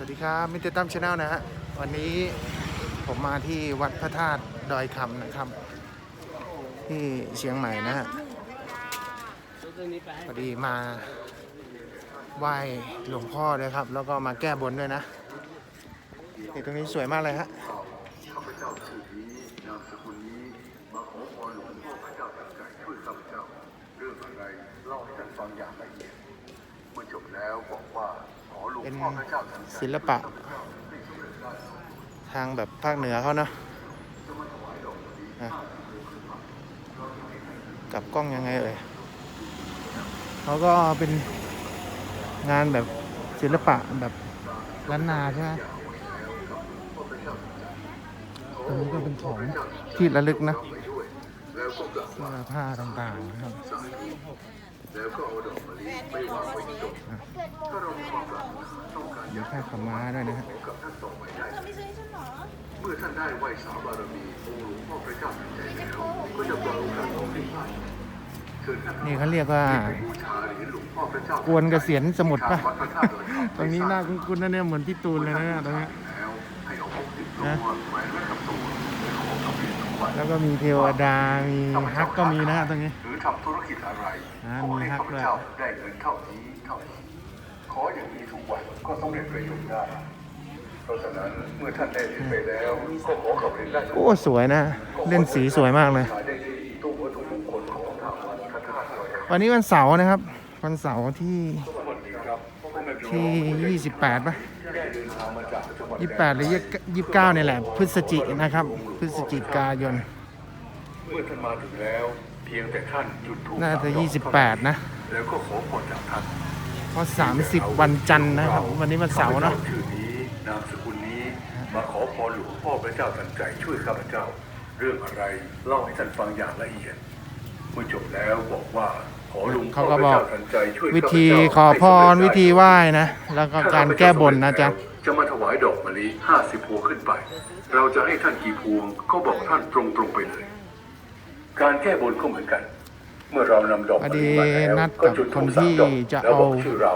วัสดีครับมิเตอร์ตั้มชาแนลนะฮะวันนี้ผมมาที่วัดพระธาตุดอยคำนะครับ ที่เชียงใหม่นะฮะพอดีมาไหว้หลวงพ่อด้วยครับ แล้วก็มาแก้บนด้วยนะนี่ตรงนี้สวยมากเลยฮะเรื่องอะไรเล่าให้ท่านฟังอย่างละเอียดเมื่อจบแล้วบอกว่า เป็นศิลปะ ทางแบบภาคเหนือเขาเนาะกับกล้องยังไงเอ่ยเขาก็เป็นงานแบบศิลปะแบบล้านนาใช่ไหมตรงนี้ก็เป็นของที่ระลึกนะเสื้อผ้าต่างๆนะครับ แล้วก็เอาดอกมะลิไปวางไว้ที่โต๊ะถ้าเรามีความปรารถนาต้องการมีผ้าขาวม้าด้วยนะฮะ ขอกับท่านต่อไปได้เมื่อท่านได้ไหว้สาบารมีองค์หลวงพ่อพระเจ้าตรัสใจแล้วก็จะปล่อยโอกาสของที่พลาดเชิญท่านนี่เขาเรียกว่าบูชาเหรียญหลวงพ่อพระเจ้ากวนเกษียณสมุทรป่ะวัดพระธาตุดอยคำตรงนี้น่าคุ้นๆนะเนี่ยเหมือนพี่ตูนเลยนะเนี่ยตรงนี้แล้วให้เอาพกติดตัวนะแหวนไว้กับตัว แล้วก็มีเทวดา มีฮักก็มีนะฮะตรงนี้ หรือทำธุรกิจอะไรอ่าขอให้มีฮักข้าพด้วยเจ้าได้เงินเท่านี้เท่านี้ขออย่างนี้ทุกวันก็สำเร็จประโยชน์ได้ เพราะฉะนั้นเมื่อท่านได้เรียนไปแล้วก็ขอกับเรียนได้ทุกโอ้สวยนะ เล่นสีสวยมากเลยขายได้ที่ตู้วัตถุมงคลของทางวัดพระธาตุดอยคำวันนี้วันเสาร์นะครับ วันเสาร์ที่สวัสดีครับพ่อแม่พี่น้ที่อง28ป่ะ ที่ได้เดินทางมาจากจังหวัด28หรือ29เนี่ยแหละ พฤศจิกนะครับ พฤศจิกายนเมื่อท่านมาถึงแล้วเพียงแต่ท่านจุดธูปน่าจะสมดอก28นะ แล้วก็ขอพรจากท่านเพราะ30วันจันทร์นะครับ วันนี้วันเสาร์เนาะข้พจ้ชื่อนี้นามสกุลนี้มาขอพรหลวงพ่อพระเจ้าทันใจช่วยข้าพเจ้า เรื่องอะไรเล่าให้ท่านฟังอย่างละเอียดเมื่อจบแล้วบอกว่าขอหลวงพ่เขาอก็พระบอกเจ้าทันใจช่วยวิข้าพธีเจ้าขอพรให้สำเจวิธีไหว้นะ แล้วก็ถ้การข้พเจ้แก้บนนะจ๊ะ จะมาถวายดอกมะลิห้าสิบพวงขึ้นไป เราจะให้ท่านกี่พวงก็บอกท่านตรงๆไปเลย การแก้บนก็เหมือนกัน เมื่อเรานำดอกมะลิมาแล้วนัดกับก็จุดธูปสามดอกคนที่จะแล้วบอกเอาชื่อเรา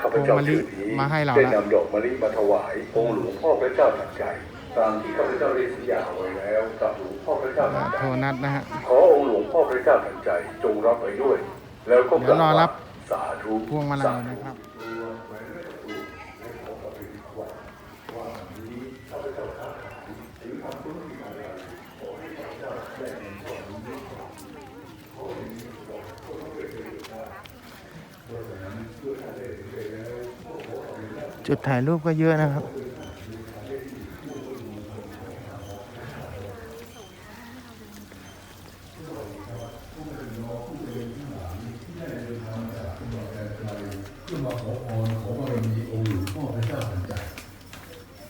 ข้าพเจ้าชื่อนี้มาให้เราได้นะนำดอกมะลิมาถวายองค์หลวงพ่อพระเจ้าทันใจตามที่ข้าพเจ้าได้สัญญาไว้แล้วกับหลวงพ่อพระเจ้าทันใจโทรนัดนะฮะขอองค์หลวงพ่อพระเจ้าทันใจจงรับไว้ด้วย แล้วก็เดี๋ยวรอรับสาธุพวงมาลัยนะครับ จุดถ่ายรูปก็เยอะนะครับเพื่อมาขอพรขอบารมีองค์หลวงพ่อพระเจ้าทันใจ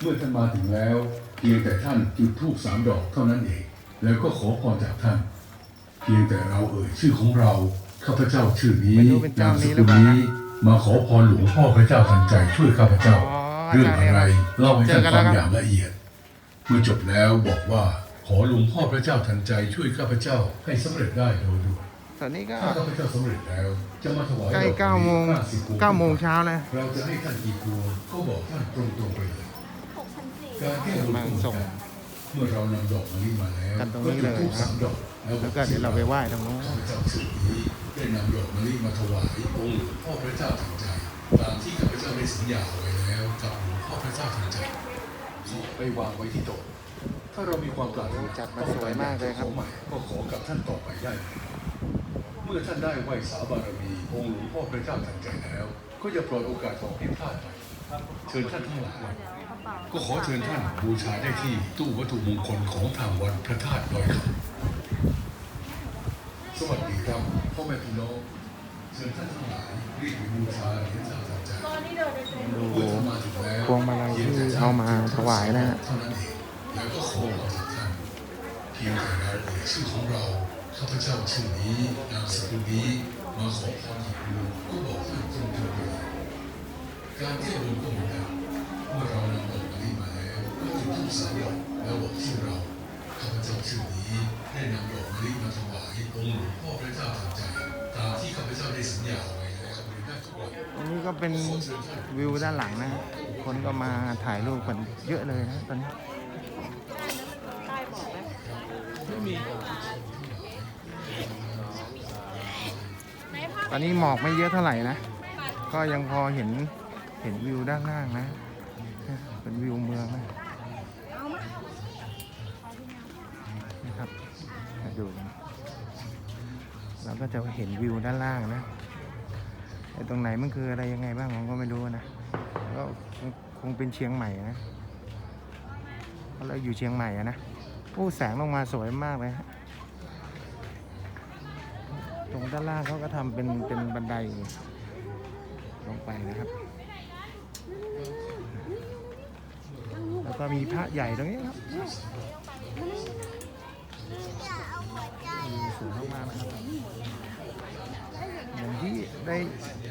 เมื่อท่านมาถึงแล้วเพียงแต่ท่านจุดธูปสามดอกเท่านั้นเอง แล้วก็ขอพรจากท่าน เพียงแต่เราเอ่ยชื่อของเราข้าพเจ้าชื่อนี้ไม่รู้เป็นนาเจ้ามสนี้หรืกุอลเปล่านะนี้ มาขอพรหลวงพ่อพระเจ้าทันใจช่วยข้าพเจ้าอ๋อเรื่องอะไรเล่าให้ท่านเจอกันฟังแล้วครับอย่างละเอียด เมื่อจบแล้วบอกว่าขอหลวงพ่อพระเจ้าทันใจช่วยข้าพเจ้าให้สำเร็จได้โดยด่วนตอนนี้ก็ ถ้าข้าพเจ้าสำเร็จแล้ว จะมาถวายใกล้ดอกเก้าโมงห้สิบพวเก้าโมงเช้านะเราจะให้ท่านกี่พวงก็บอกท่านตรงๆไปเลยการแก้บนกำลังส่ง เมื่อเรานำดอกมะลิมาแล้วกันตรงนี้เลยก็จุดธูปสามดอกแล้วก็เดี๋ยวเราไปไหว้ตรงนู้นข้าพเจ้าสื่อนี้ได้นำดอกมะลิมาถวายองค์หลวงพ่อพระเจ้าทันใจตามที่ข้าพเจ้าได้สัญญาไว้แล้วกับหลวงพ่อพระเจ้าทันใจขอไปวางไว้ที่โต๊ะถ้าเรามีความปรารถนาจัดมาสวยมากเลยครับขอใหม่ก็ขอกับท่านต่อไปได้เมื่อท่านได้ไหว้สาบารมีองค์หลวงพ่อพระเจ้าทันใจแล้ว ก็จะปล่อยโอกาสของให้พลาดไปเชิญท่านทั้งหลาย ก็ขอเชิญท่านบูชาได้ที่ตู้วัตถุมงคลของทางวัดพระธาตุดอยคำสวัสดีครับพ่อแม่พี่น้องเชิญท่านทั้งหลายรีบไปบูชาเหรียญเจ้าทันใจดูเมื่อท่านมาถึงแล้วพวงมาลัยที่เอามาถวายนะฮะเท่านั้นเองแล้วก็ขอพรจากท่านเพียงแต่เราเอ่ยชื่อของเราข้าพเจ้าชื่อนี้นามสกุลนี้มาขอพรอีกดูก็บอกท่านตรงๆไปเลยการเที่ยวบนก็เหมือนกัน เมื่อเรานำดอกมะลิมาแล้วก็จุดธูปสามดอกแล้วบอกชื่อเราข้าพเจ้าชื่อนี้ได้นำดอกมะลิมาถวายองค์หลวงพ่อพระเจ้าทันใจ ตามที่ข้าพเจ้าได้สัญญาไว้แล้วบริได้ทุกวันอันนี้ก็ก็เป็นวิวด้านหลังนะ คนก็มาถ่ายรูปกันเยอะเลยนะตอนนี้ตอนนี้หมอกไม่เยอะเท่าไหร่นะ ก็ยังพอเห็นเห็นวิวด้านล่างนะ เป็นวิวเมืองนะนะครับมาดูกันเราก็จะเห็นวิวด้านล่างนะไอ้ตรงไหนมันคืออะไรยังไงบ้างผมก็ไม่รู้นะก็คงเป็นเชียงใหม่นะเพราะเราอยู่เชียงใหม่อะนะโอ้แสงลงมาสวยมากเลยฮะตรงด้านล่างเขาก็ทำเป็นเป็นบันไดลงไปนะครับ แล้ว ก็มีพระใหญ่ตรงนี้ครับสูงมากๆนะครับอย่างที่ได้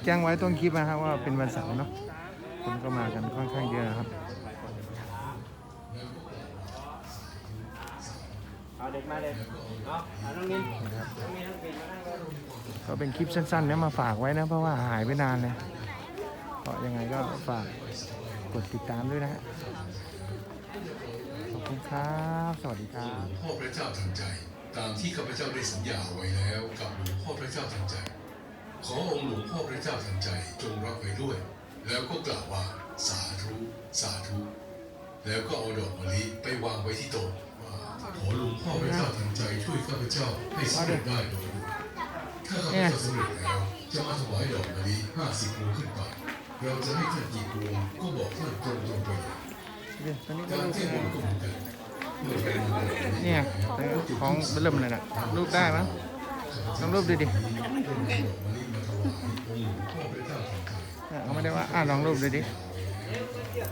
แจ้งไว้ต้นคลิปนะครับว่าเป็นวันเสาร์เนาะคนก็มากันค่อนข้างเยอะครับเอาเด็กมาเด็กเอาเอาน้องนินนะครับน้องนินน้องปินมานั่งเลยก็เป็นคลิปสั้นๆเนี่ยมาฝากไว้นะ เพราะว่าหายไปนานเลยก็ยังไงก็ฝากกดติดตามด้วยนะฮะขอบ คุณครับ สวัสดีครับพ่อพระเจ้าทันใจ ตามที่ข้าพเจ้าได้สัญญาไว้แล้วกับหลวงพ่อพระเจ้าทันใจ ขอองค์หลวงพ่อพระเจ้าทันใจจงรับไว้ด้วย แล้วก็กล่าวว่าสาธุสาธุ แล้วก็เอาดอกมะลิไปวางไว้ที่โต๊ะว่าขอหลวงพ่อพระเจ้าทันใจช่วยข้าพเจ้าให้สำเร็จได้โดยด่วนถ้าข้าพเจ้าสำเร็จแล้วจะมาถวายดอกมะลิห้าสิบพวงขึ้นไป เราจะให้ท่านกี่พวงก็บอกท่านตรงๆไปเลย ดี๋ยวตอนนี้ก็ลูกเนี่ยของเริ่มเลยนะรูปได้มั้งลองรูปดูดิเนี่ยเขาไม่ได้ว่าอ่าลองรูปดูดิก็อย่า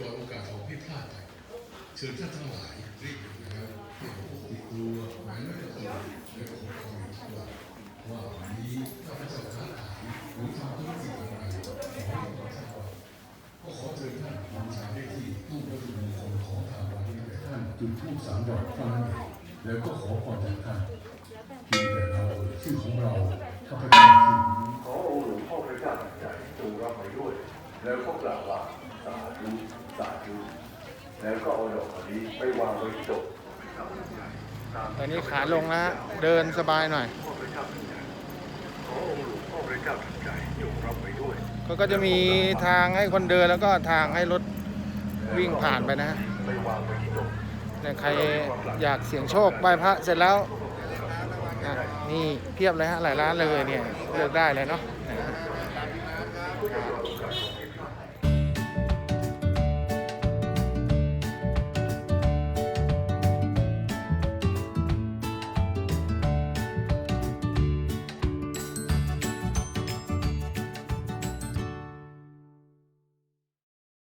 ปล่อยโอกาสของให้พลาดไปเชิญท่านทั้งหลายรีบอยู่แล้วให้ผมติดตัวแหวนไม่ต้องตัวและขอความเห็นว่าว่าวันนี้ข้าพระเจ้าค้าขายหรือทำธุรกิจอะไรขอให้ขอทราบก็ขอเชิญท่านบูชาได้ที่ตู้วัตถุลมงคลของทางวัดนี้แต่ท่านจุดธูปสามดอกเท่านั้นเองแล้วก็ขอพรจากท่านเพียงแต่เราชื่อของเราข้าพเจ้าชื่อขอองค์หลวงพ่อพระเจ้าทันใจงรับไว้ด้วย แล้วก็กล่าวว่าสาธุ สาธุแล้วก็เอาดอกมะลิไปวางไว้ที่โต๊ะตามตอนนี้ขาลงแล้วฮะเดินสบายหน่อยพ่อพระเจ้าทันใจขอองค์หลวงพ่อพระเจ้าทันใจจงรับไว้ด้วยก็ก็จะมีทางให้คนเดินแล้วก็ทางให้รถวิ่งผ่านไปนะฮะไปวางไว้ที่โต๊ะเนี่ยใครอยากเสี่ยงโชคไหว้พระเสร็จแล้วอะนี่เพียบเลยฮะหลายร้านเลยเนี่ยเลือกได้เลยเนาะ